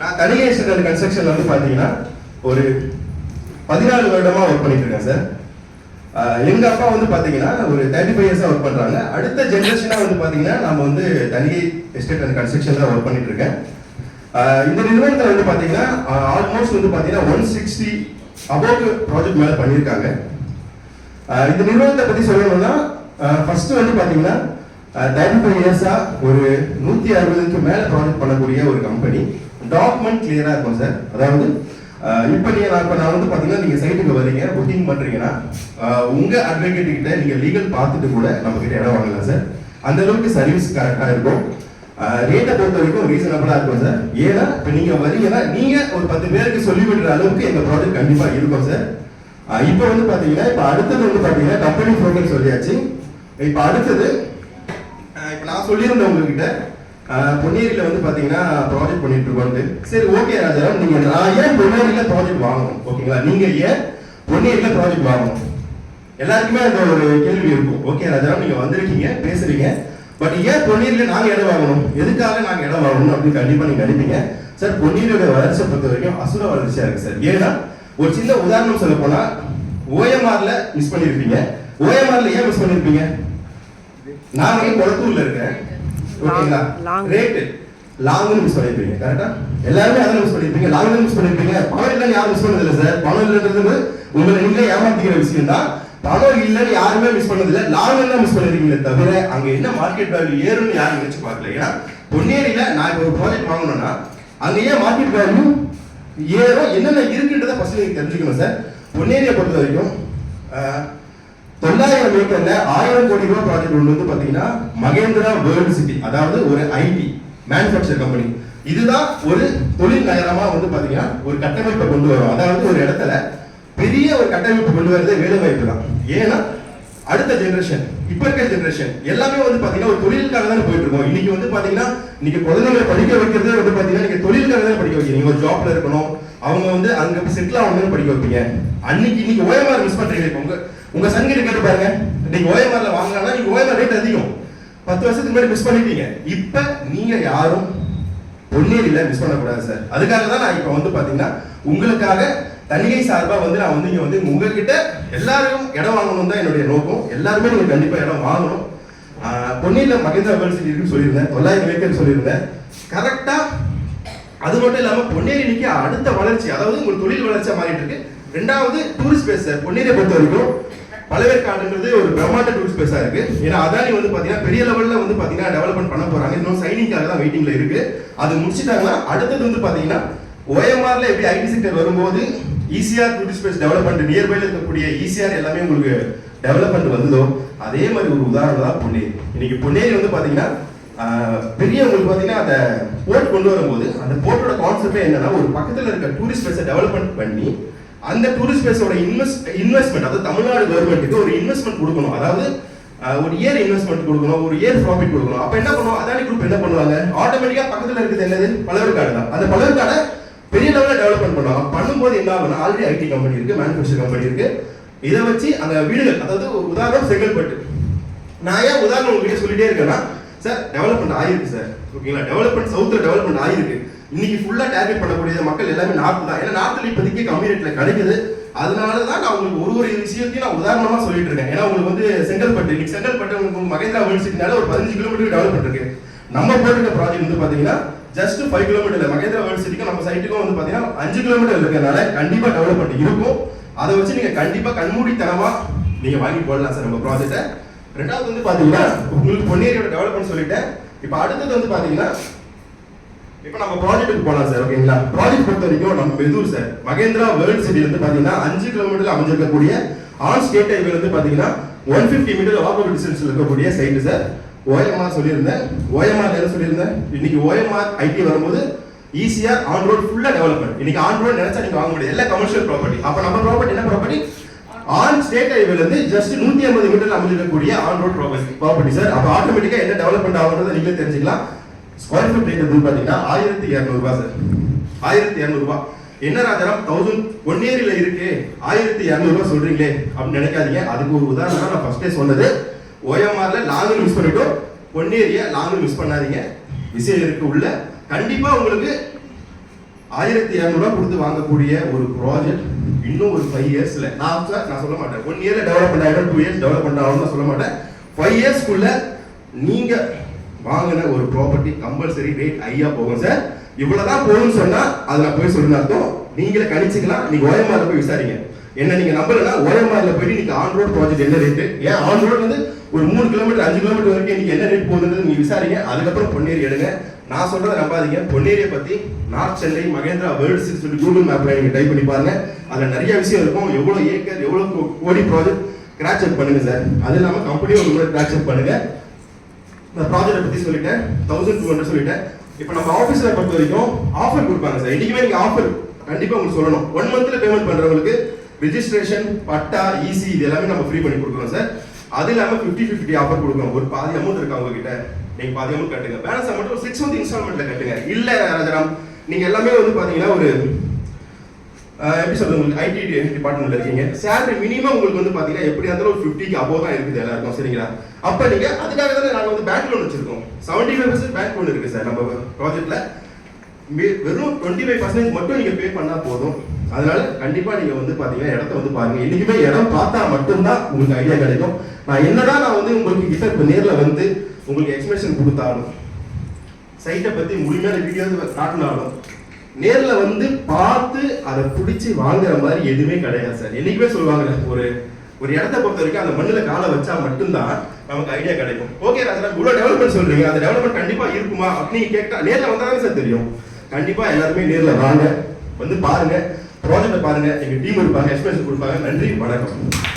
நான் தனியே ஸ்டாண்டர்ட் கன்ஸ்ட்ரக்ஷன்ல வந்து பாத்தீங்கன்னா ஒரு பதினாலு வருடமா ஒர்க் பண்ணிட்டு இருக்கேன் சார் எங்க அப்பா வந்து பாத்தீங்கன்னா ஒரு தேர்ட்டி ஃபைவ் இயர்ஸா ஒர்க் பண்றாங்க. அடுத்த ஜென்ரேஷனா வந்து பாத்தீங்கன்னா நம்ம வந்து தனியை எஸ்டேட் அண்ட் கன்ஸ்ட்ரக்ஷன்ல ஒர்க் பண்ணிட்டு இருக்கேன் இந்த நிறுவனத்தில் வந்து பாத்தீங்கன்னா ஆல்மோஸ்ட் வந்து பாத்தீங்கன்னா ஒன் சிக்ஸ்டி அபவுட் ப்ராஜெக்ட் மேல பண்ணியிருக்காங்க. இந்த நிறுவனத்தை பத்தி சொல்லணும்னா ஃபர்ஸ்ட் வந்து பாத்தீங்கன்னா டைம் ஃபைவ் இயர்ஸா ஒரு நூத்தி அறுபதுக்கு மேல ப்ராஜெக்ட் பண்ணக்கூடிய ஒரு கம்பெனி. டாக்குமெண்ட் கிளியரா இருக்கும் சார். அதாவது இப்போ நீங்கள் நீங்க நான் இப்போ நான் வந்து பார்த்தீங்கன்னா நீங்கள் சைட்டுக்கு வரீங்க புக்கிங் பண்ணுறீங்கன்னா உங்கள் அட்வொகேட் கிட்ட நீங்கள் லீகல் பார்த்துட்டு கூட நம்ம கிட்ட இடம் வாங்கலாம் சார். அந்த அளவுக்கு சர்வீஸ் கரெக்டாக இருக்கும். ரேட்டை பொறுத்த வரைக்கும் ரீசனபிளாக இருக்கும் சார். ஏன்னா இப்போ நீங்கள் வரீங்கன்னா நீங்கள் ஒரு பத்து பேருக்கு சொல்லி விடுற அளவுக்கு எங்கள் ப்ராஜெக்ட் கண்டிப்பாக இருக்கும் சார். இப்போ வந்து பார்த்தீங்கன்னா இப்போ அடுத்தது வந்து பார்த்தீங்கன்னா கம்பெனி ப்ரோக்கர் சொல்லியாச்சு. இப்போ அடுத்தது நான் சொல்லியிருந்தேன் உங்ககிட்ட பொன்னேரியில் வந்து பார்த்தீங்கன்னா ப்ராஜெக்ட் பண்ணிட்டு இருக்கோம் சரி ஓகே ராஜாராம் நீங்க நான் ஏன் பொன்னேரியில் ப்ராஜெக்ட் வாங்கணும்? ஓகேங்களா? நீங்க ஏன் பொன்னேரியில் ப்ராஜெக்ட் வாங்கணும்? எல்லாருக்குமே அந்த ஒரு கேள்வி இருக்கும். ஓகே ராஜாராம் நீங்க வந்திருக்கீங்க பேசுறீங்க. பட் ஏன் பொன்னீரில் நாங்கள் இடம் வாங்கணும்? எதுக்காக நாங்கள் இடம் வாங்கணும் அப்படின்னு கண்டிப்பாக நீங்க நினைப்பீங்க சார் பொன்னீரோட வளர்ச்சியை பொறுத்த வரைக்கும் அசுர வளர்ச்சியா இருக்கு சார் ஏன்னா ஒரு சின்ன உதாரணம் சொல்ல போனா ஓஎம்ஆர்ல மிஸ் பண்ணியிருப்பீங்க ஓஎம்ஆர்ல ஏன் மிஸ் பண்ணியிருப்பீங்க நான் இங்க குளத்தூர்ல இருக்கேன். ஓகேங்களா Long. ரேட் லாங்னு மிஸ் பண்ணிருப்பீங்க. கரெக்டா எல்லாருமே அதான் மிஸ் பண்ணிருப்பீங்க. லாங்னு மிஸ் பண்ணிருப்பீங்க. பணம் இல்லைன்னு யாரும் மிஸ் பண்ணது இல்ல சார் பணம் இல்லைன்றது உங்களை நீங்களே ஏமாத்திக்கிற விஷயம் தான். பணம் இல்லைன்னு யாருமே மிஸ் பண்ணது இல்ல லாங் தான் மிஸ் பண்ணிருக்கீங்களே தவிர அங்க என்ன மார்க்கெட் வேல்யூ ஏறும்னு யாரும் நினைச்சு பார்க்கல. ஏன்னா பொன்னேரியில நான் இப்போ ஒரு ப்ராஜெக்ட் வாங்கணும்னா அங்க ஏன் மார்க்கெட் வேல்யூ ஏறும் என்னென்ன இருக்குன்றத ஃபர்ஸ்ட் நீங்க தெரிஞ்சுக்கணும் சார் பொன்னேரியை பொறுத்த வரைக்கும் தொள்ளாயிரம் ஏக்கர்ல ஆயிரம் கோடி ரூபாய் ப்ராஜெக்ட் ஒன்று வந்து பாத்தீங்கன்னா மகேந்திரா வேர்ல்டு சிட்டி அதாவது ஒரு ஐடி மேனுஃபேக்சர் கம்பெனி இதுதான் ஒரு தொழில் நகரமா வந்து பாத்தீங்கன்னா ஒரு கட்டமைப்பை கொண்டு வரும். அதாவது ஒரு இடத்துல பெரிய ஒரு கட்டமைப்பு கொண்டு வரது வேலை வாய்ப்பு தான். ஏன்னா அடுத்த ஜெனரேஷன் இப்ப இருக்க ஜெனரேஷன் எல்லாமே வந்து பாத்தீங்கன்னா ஒரு தொழிலுக்காக தான் போயிட்டு இருக்கோம். இன்னைக்கு வந்து பாத்தீங்கன்னா இன்னைக்கு குழந்தைங்களை படிக்க வைக்கிறதே வந்து பாத்தீங்கன்னா நீங்க தொழிலுக்காக தான் படிக்க வைக்கிறீங்க. ஒரு ஜாப்ல இருக்கணும். அவங்க வந்து அங்க செட்டில் ஆகணும்னு படிக்க வைப்பீங்க. அன்னைக்கு இன்னைக்கு ஓஎம்ஆர் மிஸ் பண்றீங்க. இப்ப உங்க உங்க சன்கிட்ட கேட்டு பாருங்க. நீங்க ஓஎம்ஆர்ல வாங்கினா நீங்க ஓஎம்ஆர் ரேட் அதிகம். பத்து வருஷத்துக்கு முன்னாடி மிஸ் பண்ணிட்டீங்க. இப்ப நீங்க யாரும் பொன்னேரியில மிஸ் பண்ணக்கூடாது சார் அதுக்காக தான் நான் இப்ப வந்து பாத்தீங்கன்னா உங்களுக்காக தனிகை சார்பா வந்து நான் வந்து இங்க வந்து உங்ககிட்ட எல்லாரும் இடம் வாங்கணும் தான் என்னுடைய நோக்கம். எல்லாருமே நீங்க கண்டிப்பா இடம் வாங்கணும். பொன்னியில மகேந்திரா வேர்ல்ட் சிட்டி இருக்குன்னு சொல்லியிருந்தேன். தொள்ளாயிரம் ஏக்கர் சொல்லியிருந்தேன். கரெக்டா அது மட்டும் இல்லாம பொன்னேரி இன்னைக்கு அடுத்த வளர்ச்சி அதாவது உங்களுக்கு தொழில் வளர்ச்சியா மாறிட்டு இருக்கு. ரெண்டாவது டூரிஸ்ட் பிளேஸ் சார் பொன்னேரியை பொறுத்த வரைக்கும் பழவேற்காடுன்றது ஒரு பிரம்மாண்ட டூரிஸ்ட் பிளேஸா இருக்கு. ஏன்னா அதானி வந்து பாத்தீங்கன்னா பெரிய லெவல்ல வந்து பாத்தீங்கன்னா டெவலப்மெண்ட் பண்ண போறாங்க. இன்னும் சைனிங்காக தான் வெயிட்டிங்ல இருக்கு. அது முடிச்சிட்டாங்கன்னா அடுத்தது வந்து பாத்தீங்கன்னா ஓஎம்ஆர்ல எப்படி ஐடி செக்டர் வரும்போது ஈசிஆர் டூரிஸ்ட் பிளேஸ் டெவலப்மெண்ட் நியர்பைல இருக்கக்கூடிய ஈசிஆர் எல்லாமே உங்களுக்கு டெவலப்மெண்ட் வந்ததோ அதே மாதிரி ஒரு உதாரணம் தான் பொன்னேரி. இன்னைக்கு பொன்னேரி வந்து பாத்தீங்கன்னா பெரியவங்களுக்கு பார்த்தீங்கன்னா அந்த போர்ட் கொண்டு வரும்போது அந்த போர்ட்டோட கான்செப்டே என்னன்னா ஒரு பக்கத்தில் இருக்க டூரிஸ்ட் பிளேஸை டெவலப்மெண்ட் பண்ணி அந்த டூரிஸ்ட் பிளேஸோட இன்வெஸ்ட் இன்வெஸ்ட்மெண்ட் அதாவது தமிழ்நாடு கவர்மெண்ட்டுக்கு ஒரு இன்வெஸ்ட்மெண்ட் கொடுக்கணும். அதாவது ஒரு இயர் இன்வெஸ்ட்மெண்ட் கொடுக்கணும் ஒரு இயர் ப்ராஃபிட் கொடுக்கணும். அப்ப என்ன பண்ணுவோம்? அதானி குரூப் என்ன பண்ணுவாங்க? ஆட்டோமேட்டிக்கா பக்கத்துல இருக்கிறது என்னது? பலவர்காடு தான். அந்த பலவர்காடை பெரிய லெவலில் டெவலப்மெண்ட் பண்ணுவாங்க பண்ணும்போது என்ன ஆகும்னா ஆல்ரெடி ஐடி கம்பெனி இருக்கு மேனுஃபேக்சர் கம்பெனி இருக்கு. இதை வச்சு அந்த வீடுகள் அதாவது ஒரு உதாரணம் செங்கல்பட்டு. நான் ஏன் உதாரணம் உங்ககிட்ட சொல்லிட்டே இருக்கேன்னா சார் டெவலப்மெண்ட் ஆயிருக்கு சார் ஓகேங்களா டெவலப்மெண்ட் சவுத்துல டெவலப்மெண்ட் ஆயிருக்கு. இன்னைக்கு ஃபுல்லாக டார்கெட் பண்ணக்கூடிய மக்கள் எல்லாமே நார்த் தான். ஏன்னா நார்த்தில் இப்போதைக்கு கம்மி ரேட்டில் கிடைக்குது. அதனால தான் நான் உங்களுக்கு ஒரு ஒரு விஷயத்தையும் நான் உதாரணமாக சொல்லிட்டு இருக்கேன். ஏன்னா உங்களுக்கு வந்து செங்கல்பட்டு இன்னைக்கு செங்கல்பட்டு உங்களுக்கு மகேந்திரா யூனிவர்சிட்டினால ஒரு பதினஞ்சு கிலோமீட்டர் டெவலப் பண்ணிருக்கு. நம்ம போட்டிருக்க ப்ராஜெக்ட் வந்து பார்த்தீங்கன்னா ஜஸ்ட் ஃபைவ் கிலோமீட்டர் மகேந்திரா யூனிவர்சிட்டிக்கும் நம்ம சைட்டுக்கும் வந்து பார்த்தீங்கன்னா அஞ்சு கிலோமீட்டர் இருக்கிறதுனால கண்டிப்பாக டெவலப்மெண்ட் இருக்கும். அதை வச்சு நீங்கள் கண்டிப்பாக கண்மூடித்தனமாக நீங்கள் வாங்கி போடலாம் சார் நம்ம ப்ராஜெக்ட்டை ரெண்டாவது வந்து பார்த்தீங்கன்னா உங்களுக்கு பொன்னேரியோட டெவலப்மெண்ட் சொல்லிட்டேன். இப்போ அடுத்தது வந்து பார்த்தீங்கன்னா இப்போ நம்ம ப்ராஜெக்ட்டுக்கு போகலாம் சார் ஓகேங்களா ப்ராஜெக்ட் பொறுத்த வரைக்கும் நம்ம மெதூர் சார் மகேந்திரா வேர்ல்ட் சிட்டி வந்து பார்த்தீங்கன்னா அஞ்சு கிலோமீட்டர்ல அமைஞ்சிருக்கக்கூடிய ஆன் ஸ்டேட் ஹைவே வந்து பார்த்தீங்கன்னா ஒன் ஃபிஃப்டி மீட்டர் வாக்கபிள் டிஸ்டன்ஸ்ல இருக்கக்கூடிய சைட்டு சார் ஓஎம்ஆர் சொல்லியிருந்தேன். ஓஎம்ஆர் என்ன சொல்லியிருந்தேன்? இன்னைக்கு ஓஎம்ஆர் ஐடி வரும்போது ஈஸியாக ஆன் ரோட் ஃபுல்லாக டெவலப்மெண்ட் இன்னைக்கு ஆன் ரோட் நினைச்சா நீங்கள் வாங்க முடியாது. எல்லாம் கமர்ஷியல் ப்ராப்பர்ட்டி அப்போ நம்ம ப்ராப்பர்ட்டி என்ன ப்ராப்பர்ட்டி ஆன் ஸ்டேட் ஹைவேல இருந்து ஜஸ்ட் நூத்தி ஐம்பது மீட்டர்ல அமைஞ்சிருக்கக்கூடிய ஆன் ரோட் ப்ராப்பர்ட்டி சார் அப்போ ஆட்டோமேட்டிக்கா என்ன டெவலப்மெண்ட் ஆகுன்றதை நீங்களே தெரிஞ்சுக்கலாம். ஸ்கொயர் ஃபீட் ரேட் வந்து பார்த்தீங்கன்னா ஆயிரத்தி இரநூறுபா சார். ஆயிரத்தி இரநூறுபா என்ன ராஜாராம்? தௌசண்ட் பொன்னேரியில இருக்கு. ஆயிரத்தி இரநூறுபா சொல்றீங்களே அப்படின்னு நினைக்காதீங்க. அதுக்கு ஒரு உதாரணம் நான் ஃபர்ஸ்டே சொன்னது. ஓஎம்ஆர்ல லாங் மிஸ் பண்ணிட்டோம் பொன்னேரியா லாங் மிஸ் பண்ணாதீங்க. விஷயம் இருக்கு உள்ள. கண்டிப்பா உங்களுக்கு ஆயிரத்தி இரநூறுவா கொடுத்து வாங்கக்கூடிய ஒரு ப்ராஜெக்ட் இன்னும் ஒரு ஃபைவ் இயர்ஸ்ல நான் நான் சொல்ல மாட்டேன். ஒன் இயர்ல டெவலப் ஆகிடும் டூ இயர்ஸ் டெவலப் ஆகும் சொல்ல மாட்டேன். ஃபைவ் இயர்ஸ்க்குள்ள நீங்க வாங்கின ஒரு ப்ராப்பர்ட்டி கம்பல்சரி ரேட் ஹையா போகும் சார் இவ்வளவுதான் போகும்னு சொன்னா அதுல போய் சொல்லுங்க அர்த்தம். நீங்களே கணிச்சுக்கலாம் நீங்க ஓஎம்ஆர்ல போய் விசாரிங்க. என்ன நீங்க நம்பலன்னா ஓஎம்ஆர்ல போயிட்டு நீங்க ஆன் ரோட் ப்ராஜெக்ட் என்ன ரேட் ஏன் ஆன் ரோட் வந்து ஒரு மூணு கிலோமீட்டர் அஞ்சு கிலோமீட்டர் வரைக்கும் நீங்க என்ன ரேட் போகுதுன்னு நீங்க விசாரிங்க. அதுக்கப்புறம் பொன்னேரி எடுங்க. நான் சொல்றதை நம்பாதீங்க. பொன்னேரியை பத்தி நார்த் சென்னை மகேந்திரா வேர்ல்ட்ஸ் சொல்லி கூகுள் மேப்ல நீங்க டைப் பண்ணி பாருங்க. அதுல நிறைய விஷயம் இருக்கும். எவ்வளவு ஏக்கர் எவ்வளவு கோ- கோடி ப்ராஜெக்ட் கிராச் செக் பண்ணுங்க சார் அது இல்லாம கம்பெனியும் ஒரு முறை கிராச் செக் பண்ணுங்க. நான் ப்ராஜெக்ட் பத்தி சொல்லிட்டேன். தௌசண்ட் டூ ஹண்ட்ரட் சொல்லிட்டேன். இப்போ நம்ம ஆஃபீஸில் பொறுத்த வரைக்கும் ஆஃபர் கொடுப்பாங்க சார் இன்றைக்குமே நீங்கள் ஆஃபர் கண்டிப்பாக உங்களுக்கு சொல்லணும். ஒன் மந்த்தில் பேமெண்ட் பண்ணுறவங்களுக்கு ரிஜிஸ்ட்ரேஷன் பட்டா இசி இது எல்லாமே நம்ம ஃப்ரீ பண்ணி கொடுக்குறோம் சார் அது இல்லாமல் ஃபிஃப்டி ஃபிஃப்டி ஆஃபர் கொடுக்குறோம் ஒரு பாதி அமௌண்ட் இருக்கு அவங்க கிட்ட நீங்க பாதி அமௌண்ட் கட்டுங்க. பேலன்ஸ் அமௌண்ட் ஒரு சிக்ஸ் மந்த் இன்ஸ்டால்மெண்ட்ல கட்டுங்க. இல்ல ராஜராம் நீங்க எல்லாமே வந்து பாத்தீங்கன்னா ஒரு எப்படி சொல்றது உங்களுக்கு ஐடி டிபார்ட்மெண்ட்ல இருக்கீங்க. சேலரி மினிமம் உங்களுக்கு வந்து பாத்தீங்கன்னா எப்படியா இருந்தாலும் ஒரு ஃபிஃப்டிக்கு அபோவ் தான் இருக்குது எல்லாருக்கும் சரிங்களா? அப்ப நீங்க அதுக்காக தானே நாங்க வந்து பேங்க் லோன் வச்சிருக்கோம். Seventy five percent bank loan இருக்கு சார் நம்ம ப்ராஜெக்ட்ல வெறும் டுவெண்ட்டி ஃபைவ் பர்சன்டேஜ் மட்டும் நீங்க பே பண்ணா போதும். அதனால கண்டிப்பா நீங்க வந்து பாத்தீங்கன்னா இடத்த வந்து பாருங்க. என்னைக்குமே இடம் பார்த்தா மட்டும்தான் உங்களுக்கு ஐடியா கிடைக்கும். நான் என்னதான் நான் வந்து உங்களுக்கு கிட்ட இப்ப நேர்ல வந்து உங்களுக்கு எக்ஸ்பிளேஷன் கொடுத்தாலும் சைட்டை பத்தி முழுமையான வீடியோ காட்டினாலும் நேரில் வந்து பார்த்து அதை பிடிச்சி வாங்குற மாதிரி எதுவுமே கிடையாது சார். என்னைக்குமே சொல்லுவாங்க ஒரு ஒரு இடத்த பொறுத்த வரைக்கும் அந்த மண்ணில் காலை வச்சா மட்டும்தான் நமக்கு ஐடியா கிடைக்கும். ஓகே ராஜா இவ்வளோ டெவலப்மெண்ட் சொல்றீங்க. அந்த டெவலப்மெண்ட் கண்டிப்பாக இருக்குமா அப்படின்னு கேட்டா நேரில் வந்தா தானே சார் தெரியும். கண்டிப்பாக எல்லாருமே நேரில் வாங்க. வந்து பாருங்க. ப்ராஜெக்டை பாருங்க. எங்கள் டீம் இருப்பாங்க எக்ஸ்பிரஷன் கொடுப்பாங்க. நன்றி வணக்கம்.